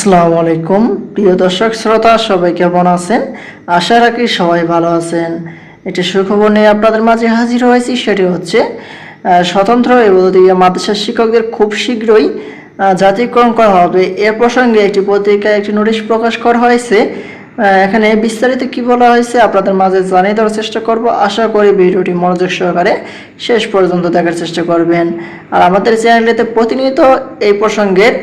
আসসালামু আলাইকুম। প্রিয় দর্শক শ্রোতা সবাই কেমন আছেন? আশা রাখি সবাই ভালো আছেন। একটি সুখবর নিয়ে আপনাদের মাঝে হাজির হয়েছি সেটি হচ্ছে স্বতন্ত্র এবং মাদ্রাসা শিক্ষকদের খুব শীঘ্রই আহ, জাতীয়করণ করা হবে। এ প্রসঙ্গে একটি পত্রিকায় একটি নোটিশ প্রকাশ করা হয়েছে। এখানে বিস্তারিত কি বলা হয়েছে আপনাদের মাঝে জানিয়ে দেওয়ার চেষ্টা করব। আশা করি ভিডিওটি মনোযোগ সহকারে শেষ পর্যন্ত দেখার চেষ্টা করবেন। আর আমাদের চ্যানেলটিতে প্রতিনিয়ত এই প্রসঙ্গের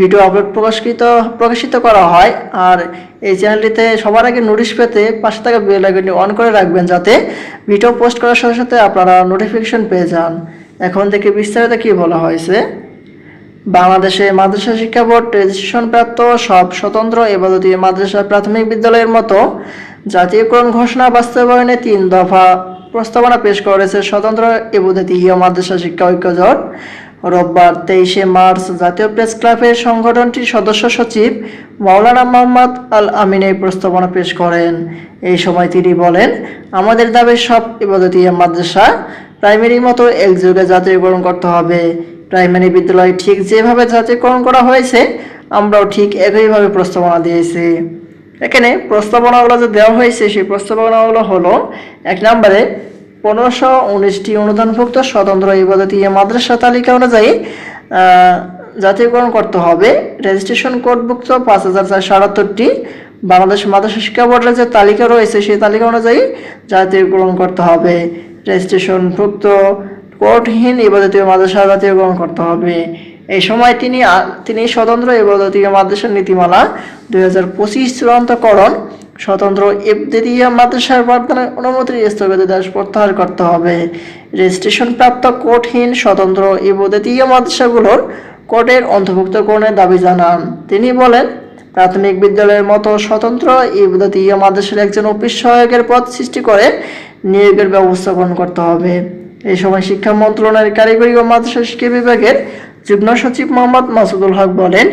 ভিডিও আপলোড প্রকাশিত প্রকাশিত করা হয়। আর এই চ্যানেলটিতে সবার আগে নোটিশ পেতে পাশে থাকা বেল অন করে রাখবেন যাতে ভিডিও পোস্ট করার সাথে সাথে আপনারা নোটিফিকেশন পেয়ে যান। এখন থেকে বিস্তারিত কি বলা হয়েছে? বাংলাদেশে মাদ্রাসা শিক্ষা বোর্ড রেজিস্ট্রেশন প্রাপ্ত সব স্বতন্ত্র এবাদতি মাদ্রাসা প্রাথমিক বিদ্যালয়ের মতো জাতীয়করণ ঘোষণা বাস্তবায়নে তিন দফা প্রস্তাবনা পেশ করেছে স্বতন্ত্র এবাদতি মাদ্রাসা শিক্ষা ঐক্য জোট রোববার তেইশে মার্চ জাতীয় প্রেস ক্লাবের সংগঠনটির সদস্য সচিব মাওলানা মোহাম্মদ আল আমিন এই প্রস্তাবনা পেশ করেন। এই সময় তিনি বলেন, আমাদের দাবি সব ইবাদতি মাদ্রাসা প্রাইমারি মতো একযোগে জাতীয়করণ করতে হবে। প্রাইমারি বিদ্যালয় ঠিক যেভাবে জাতীয়করণ করা হয়েছে, আমরাও ঠিক একইভাবে প্রস্তাবনা দিয়েছি। এখানে প্রস্তাবনাগুলো যে দেওয়া হয়েছে, সেই প্রস্তাবনাগুলো হলো, এক নম্বরে পনেরোশো উনিশটি অনুদানভুক্ত স্বতন্ত্র ইবাদতি মাদ্রাসা তালিকা অনুযায়ী জাতীয়করণ করতে হবে। রেজিস্ট্রেশন কোডভুক্ত পাঁচ হাজার চারশো আটাত্তরটি বাংলাদেশ মাদ্রাসা শিক্ষা বোর্ডের যে তালিকা রয়েছে, সেই তালিকা অনুযায়ী জাতীয়করণ করতে হবে। রেজিস্ট্রেশনভুক্ত কোর্টহীন ইবাদতীয় মাদ্রাসা জাতীয়করণ করতে হবে। এই সময় তিনি তিনি স্বতন্ত্র ইবাদতীয় মাদ্রাসার নীতিমালা দুই হাজার পঁচিশ চূড়ান্তকরণ স্বতন্ত্র ইবতেদিয়া মাদ্রাসার বর্তমানে অনুমতি স্থগিতাদেশ প্রত্যাহার করতে হবে। রেজিস্ট্রেশন প্রাপ্ত কোর্টহীন স্বতন্ত্র ইবতেদিয়া মাদ্রাসাগুলোর কোর্টের অন্তর্ভুক্তকরণের দাবি জানান। তিনি বলেন, প্রাথমিক বিদ্যালয়ের মতো স্বতন্ত্র ইবদাতীয় মাদ্রাসার একজন অফিস সহায়কের পদ সৃষ্টি করে নিয়োগের ব্যবস্থা গ্রহণ করতে হবে। এই সময় শিক্ষা মন্ত্রণালয়ের কারিগরি ও মাদ্রাসা শিক্ষা বিভাগের যুগ্ম সচিব মোহাম্মদ মাসুদুল হক বলেন,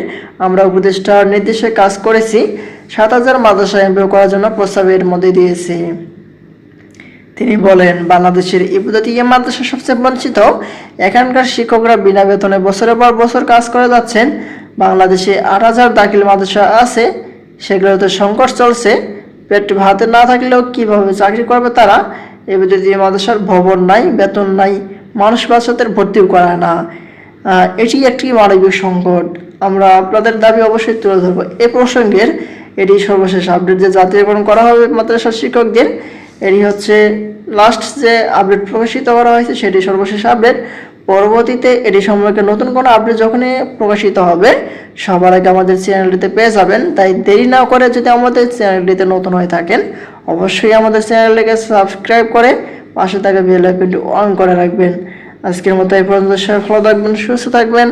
আমরা উপদেষ্টার নির্দেশে কাজ করেছি সাত হাজার মাদ্রাসা এমপিও করার জন্য প্রস্তাবের মধ্যে দিয়েছি। তিনি বলেন, বাংলাদেশের ইবুদাতিয়া মাদ্রাসা সবচেয়ে বঞ্চিত। এখানকার শিক্ষকরা বিনা বেতনে বছরের পর বছর কাজ করে যাচ্ছেন। বাংলাদেশে আট হাজার দাখিল মাদ্রাসা আছে, সেগুলোতে সংকট চলছে। পেট ভাতে না থাকলেও কীভাবে চাকরি করবে তারা? ইবুদাতিয়া মাদ্রাসার ভবন নাই, বেতন নাই, মানুষ বাচ্চাদের ভর্তিও করায় না। এটি একটি মানবিক সংকট। আমরা আপনাদের দাবি অবশ্যই তুলে ধরবো। এ প্রসঙ্গের এটি সর্বশেষ আপডেট যে জাতীয়করণ করা হবে মাদ্রাসা শিক্ষকদের এটি হচ্ছে লাস্ট যে আপডেট প্রকাশিত করা হয়েছে সেটি সর্বশেষ আপডেট পরবর্তীতে এটি সম্পর্কে নতুন কোনো আপডেট যখনই প্রকাশিত হবে, সবার আগে আমাদের চ্যানেলটিতে পেয়ে যাবেন। তাই দেরি না করে যদি আমাদের চ্যানেলটিতে নতুন হয়ে থাকেন, অবশ্যই আমাদের চ্যানেলটিকে সাবস্ক্রাইব করে পাশে থাকা বেল আইকনটি অন করে রাখবেন। আজকের মতো এই পর্যন্ত ভালো থাকবেন, সুস্থ থাকবেন।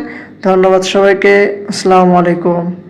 ধন্যবাদ সবাইকে। আসসালামু আলাইকুম।